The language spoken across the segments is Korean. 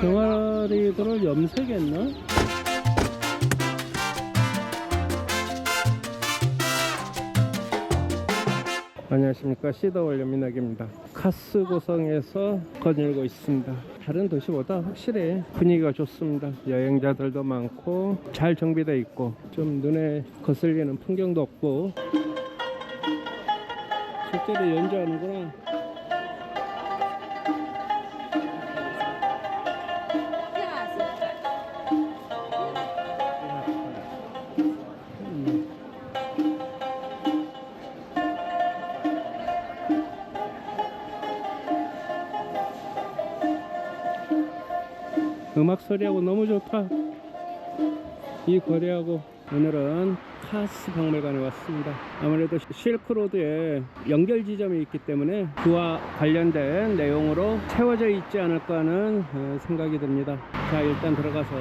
병아리들을 염색했나? 안녕하십니까. 시더월 연민학입니다. 카스 고성에서 거닐고 있습니다. 다른 도시보다 확실히 분위기가 좋습니다. 여행자들도 많고 잘 정비되어 있고 좀 눈에 거슬리는 풍경도 없고 실제로 연주하는구나 음악 소리하고 너무 좋다. 이 거리하고 오늘은 카스 박물관에 왔습니다. 아무래도 실크로드에 연결 지점이 있기 때문에 그와 관련된 내용으로 채워져 있지 않을까 하는 어, 생각이 듭니다. 자, 일단 들어가서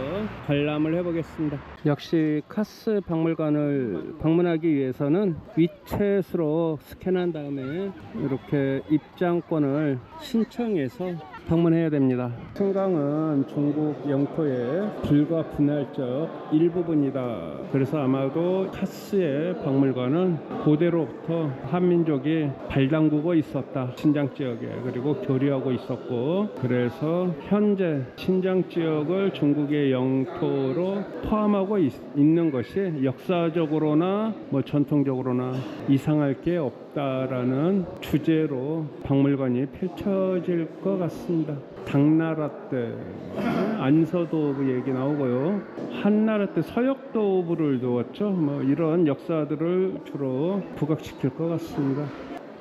관람을 해보겠습니다. 역시 카스 박물관을 방문하기 위해서는 위챗으로 스캔한 다음에 이렇게 입장권을 신청해서 방문해야 됩니다. 청강은 중국 영토의 불가분할적 일부분이다. 그래서 아마도 카스의 박물관은 고대로부터 한민족이 발담그고 있었다. 신장 지역에 그리고 교류하고 있었고 그래서 현재 신장 지역을 중국의 영토로 포함하고 있, 는 것이 역사적으로나 뭐 전통적으로나 이상할 게 없다 라는 주제로 박물관이 펼쳐질 것 같습니다. 당나라 때 안서도부 얘기 나오고요. 한나라 때 서역도부를 두었죠. 뭐 이런 역사들을 주로 부각시킬 것 같습니다.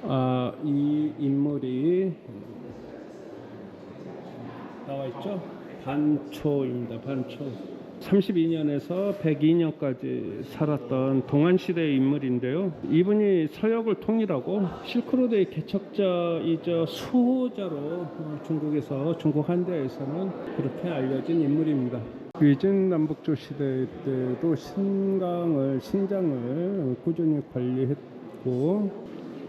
아, 이 인물이 나와 있죠. 반초입니다. 반초. 32년에서 102년까지 살았던 동안시대의 인물인데요. 이분이 서역을 통일하고 실크로드의 개척자이자 수호자로 어, 중국에서 중국 한대에서는 그렇게 알려진 인물입니다. 위진 남북조 시대 때도 신강을 신장을 꾸준히 관리했고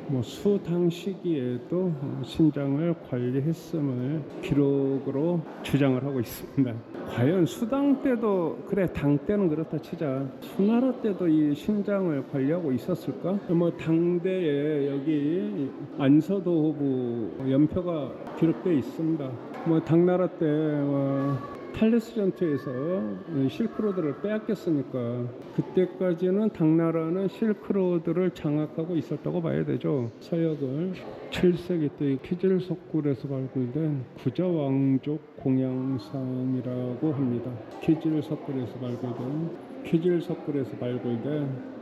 뭐 수당 시기에도 신장을 관리했음을 기록으로 주장을 하고 있습니다. 과연 수당 때도 그래 당 때는 그렇다 치자 수나라 때도 이 신장을 관리하고 있었을까? 뭐 당대에 여기 안서도부 연표가 기록되어 있습니다. 뭐 당나라 때 어, 탈레스 전투에서 실크로드를 빼앗겼으니까 그때까지는 당나라는 실크로드를 장악하고 있었다고 봐야 되죠. 서역을 7세기 때 키질석굴에서 발굴된 구자왕족 공양상이라고 합니다. 키질석굴에서 발굴된 키질석굴에서 발굴된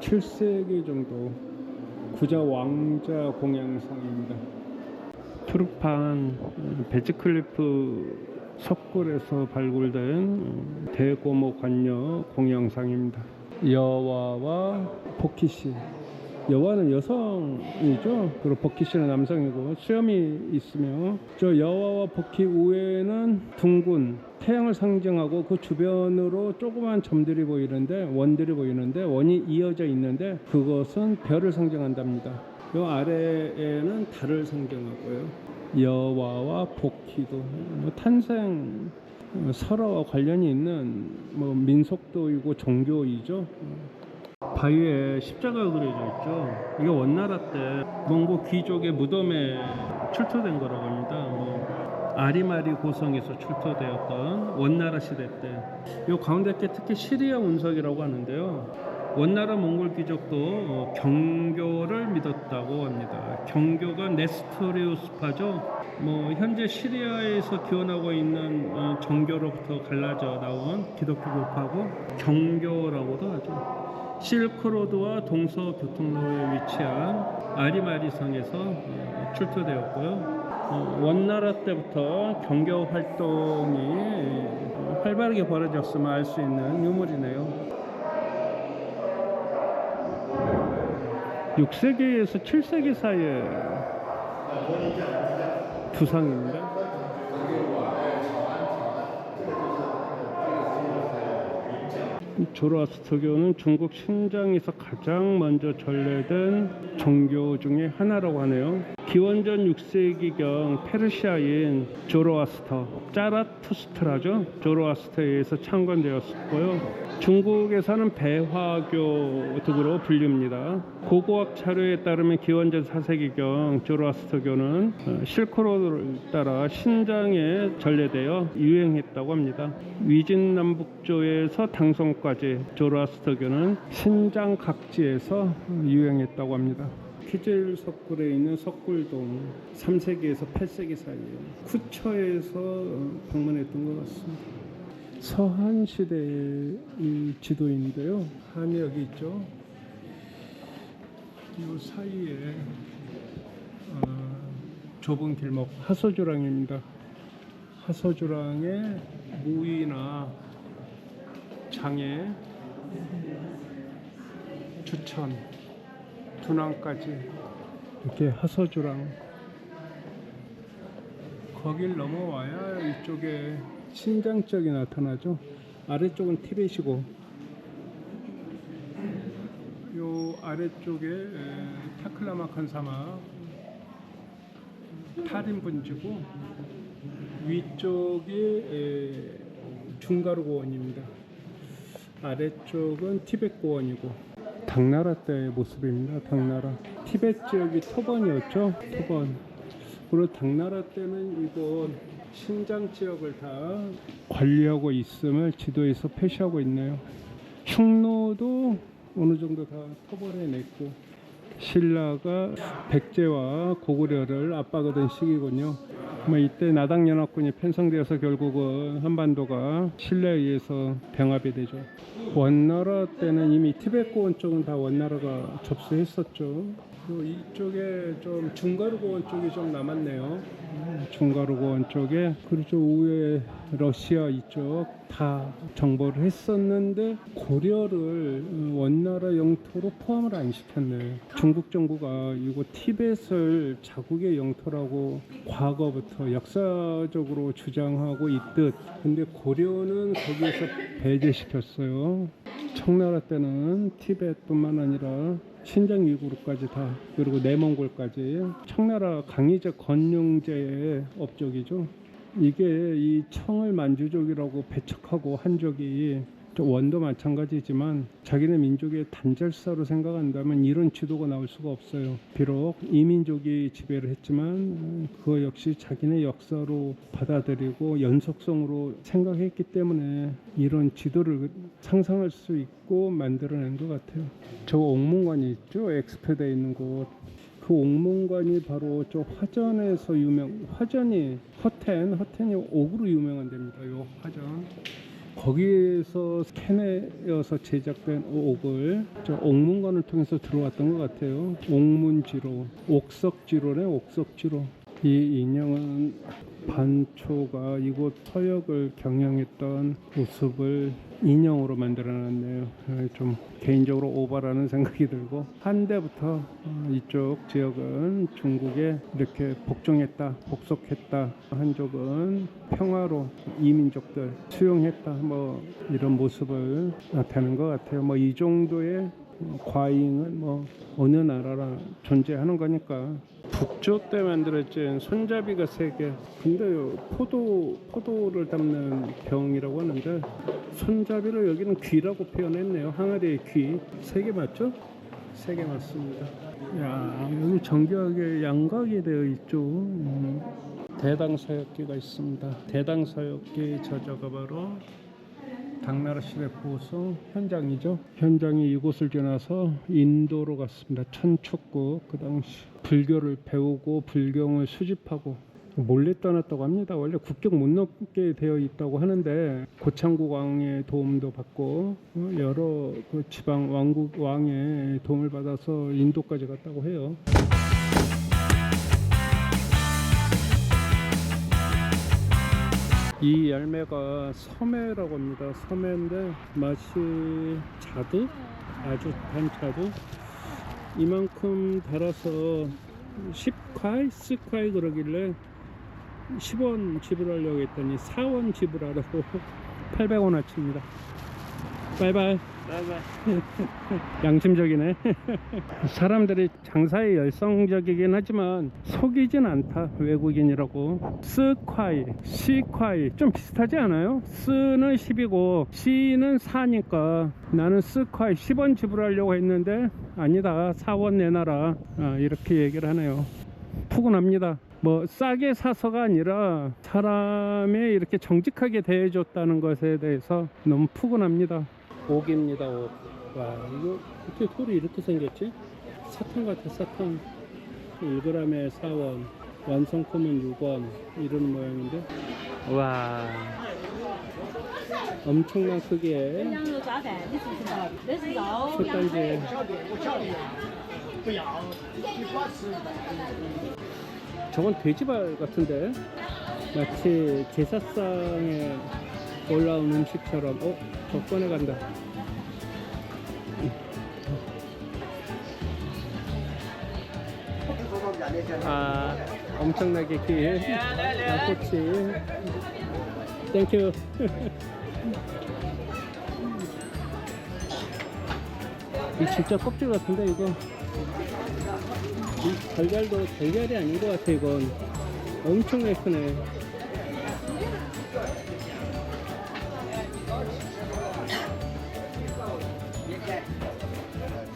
7세기 정도 구자 왕자 공양상입니다. 투르판 베즈클리프 석굴에서 발굴된 대고모 관녀 공양상입니다. 여와와 복희씨. 여와는 여성이죠. 그리고 복희씨는 남성이고 수염이 있으며 저 여와와 복희 우에는 둥근 태양을 상징하고 그 주변으로 조그만 점들이 보이는데 원들이 보이는데 원이 이어져 있는데 그것은 별을 상징한답니다. 요 아래에는 달을 상징하고요. 여와와 복희도 뭐 탄생 어, 설화와 관련이 있는 뭐 민속도이고 종교이죠. 바위에 십자가 그려져 있죠. 이게 원나라 때 몽고 귀족의 무덤에 출토된 거라고 합니다. 뭐 아리마리 고성에서 출토되었던 원나라 시대 때. 이 가운데 게 특히 시리아 운석이라고 하는데요. 원나라 몽골 귀족도 어, 경교를 믿었다고 합니다. 경교가 네스토리우스파죠. 뭐 현재 시리아에서 기원하고 있는 어, 정교로부터 갈라져 나온 기독교 교파고 경교라고도 하죠. 실크로드와 동서 교통로에 위치한 아리마리성에서 어, 출토되었고요. 어, 원나라 때부터 경교 활동이 어, 활발하게 벌어졌음을 알 수 있는 유물이네요. 6세기에서 7세기 사이에 두상입니 조로아스터교는 중국 신장에서 가장 먼저 전래된 종교 중에 하나라고 하네요. 기원전 6세기경 페르시아인 조로아스터, 짜라투스트라죠. 조로아스터에 의해서 창건되었고요. 중국에서는 배화교 등으로 불립니다. 고고학 자료에 따르면 기원전 4세기경 조로아스터교는 어, 실크로드를 따라 신장에 전래되어 유행했다고 합니다. 위진남북조에서 당 송까지 조로아스터교는 신장 각지에서 유행했다고 합니다. 키질 석굴에 있는 석굴동 3세기에서 8세기 사이에 쿠처에서 방문했던 것 같습니다. 서한 시대의 이 지도인데요. 여기 있죠. 이 사이에 어, 좁은 길목 하소주랑입니다. 하소주랑의 무이나 장애, 추천, tun항까지 이렇게 하소주랑 거길 넘어와야 이쪽에 신장 지역이 나타나죠. 아래쪽은 티벳이고 요 아래쪽에 에, 타클라마칸 사막 타린 분지고 위쪽이 에, 중가루 고원입니다. 아래쪽은 티벳 고원이고 당나라 때의 모습입니다. 당나라 티벳 지역이 토번이었죠. 토번 그리고 당나라 때는 이곳 신장 지역을 다 관리하고 있음을 지도에서 표시하고 있네요. 흉노도 어느 정도 다 토벌해 냈고 신라가 백제와 고구려를 압박하던 시기군요. 뭐 이때 나당연합군이 편성되어서 결국은 한반도가 신라에 의해서 병합이 되죠. 원나라 때는 이미 티벳고원 쪽은 다 원나라가 접수했었죠. 그리고 이쪽에 좀 중가루고원 쪽이 좀 남았네요. 음, 중가루고원 쪽에 그리고 저 우회 러시아 이쪽 다 정보를 했었는데 고려를 어, 원나라 영토로 포함을 안 시켰네. 중국 정부가 이거 티벳을 자국의 영토라고 과거부터 역사적으로 주장하고 있듯 근데 고려는 거기에서 배제시켰어요. 청나라 때는 티벳뿐만 아니라 신장 위구르까지 다 그리고 내몽골까지 청나라 강희적 건륭제의 업적이죠. 이게 이 청을 만주족이라고 배척하고 한족이 저 원도 마찬가지지만 자기네 민족의 단절사로 생각한다면 이런 지도가 나올 수가 없어요. 비록 이민족이 지배를 했지만 그거 역시 자기네 역사로 받아들이고 연속성으로 생각했기 때문에 이런 지도를 상상할 수 있고 만들어낸 것 같아요. 저 옥문관이 있죠. 엑스페드에 있는 곳. 그 옥문관이 바로 저 화전에서 유명 화전이 허텐 허텐이 옥으로 유명한 데입니다. 요 화전 거기에서 스캔해서 제작된 옥을 저 옥문관을 통해서 들어왔던 것 같아요. 옥문지로 옥석지로네 옥석지로 이 인형은 반초가 이곳 서역을 경영했던 모습을 인형으로 만들어놨네요. 어, 좀 개인적으로 오바라는 생각이 들고 한때부터 어, 이쪽 지역은 중국에 이렇게 복종했다, 복속했다, 한족은 평화로 이민족들 수용했다, 뭐 이런 모습을 나타내는 것 같아요. 뭐 이 정도의 과잉은 뭐 어느 나라나 존재하는 거니까 북조 때 만들어진 손잡이가 세 개. 근데요 포도 포도를 담는 병이라고 하는데 손잡이를 여기는 귀라고 표현했네요. 항아리의 귀. 세 개 맞죠? 세 개 맞습니다. 야 여기 정교하게 양각이 되어 있죠. 음. 대당사역기가 있습니다. 대당사역기 저자가 바로 당나라 시대 보성 현장이죠. 현장이 이곳을 지나서 인도로 갔습니다. 천축국 그 당시 불교를 배우고 불경을 수집하고 몰래 떠났다고 합니다. 원래 국경 못 넘게 되어 있다고 하는데 고창국 왕의 도움도 받고 어, 여러 그 지방 왕국 왕의 도움을 받아서 인도까지 갔다고 해요. 이 열매가 섬해라고 합니다. 섬해인데 맛이 자두? 아주 단 자두? 이만큼 달아서 10콰이? 10콰이 그러길래 10원 지불하려고 했더니 4원 지불하라고 800원 어치입니다. 바이바이. 양심적이네. 사람들이 장사에 열성적이긴 하지만 속이진 않다. 외국인이라고. 스콰이, 시콰이 좀 비슷하지 않아요? 스는 10이고 시는 4니까 나는 스콰이 10원 지불하려고 했는데 아니다. 4원 내놔라. 아, 이렇게 얘기를 하네요. 푸근합니다. 뭐 싸게 사서가 아니라 사람이 이렇게 정직하게 대해줬다는 것에 대해서 너무 푸근합니다. 옥입니다 옥. 와 이거 어떻게 돌이 이렇게 생겼지? 사탕 같아 사탕 1g에 4원 완성품은 6원 이런 모양인데 와 엄청난 크기의 솥단지 저건 돼지발 같은데 마치 제사상에 올라온 음식처럼 어? 저 꺼내간다. 아 엄청나게 긴 양꼬치. 땡큐 이 진짜 껍질 같은데 이거? 이 달걀도 달걀이 아닌 것 같아 이건. 엄청나게 크네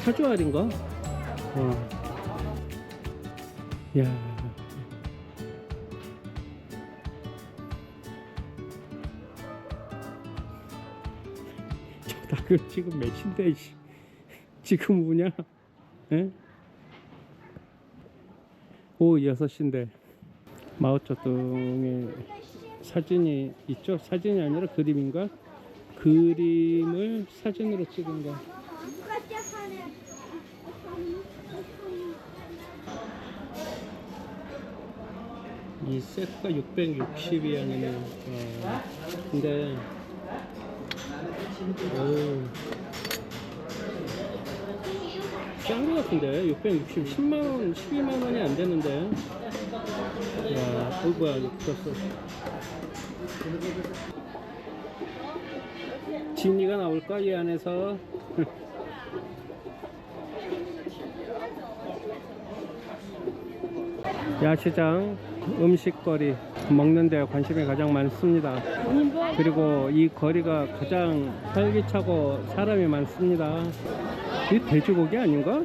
사주알인가? 어. 야. 저 닭은 지금 몇인데 씨. 지금 뭐냐? 에? 오후 6시인데 마오쩌둥의 사진이 있죠? 사진이 아니라 그림인가? 그림을 사진으로 찍은 거. 이 세트가 660위안이네요. 어, 근데 오, 싼거 같은데? 660 10만 원 12만 원이 안 되는데. 야, 어 뭐야 붙었어. 진이가 나올까 이 안에서? 야시장 음식거리 먹는 데 관심이 가장 많습니다. 그리고 이 거리가 가장 활기차고 사람이 많습니다. 이 돼지고기 아닌가?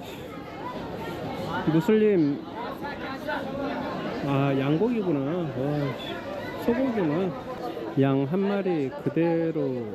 무슬림. 아 양고기구나. 와, 소고기구나. 양 한 마리 그대로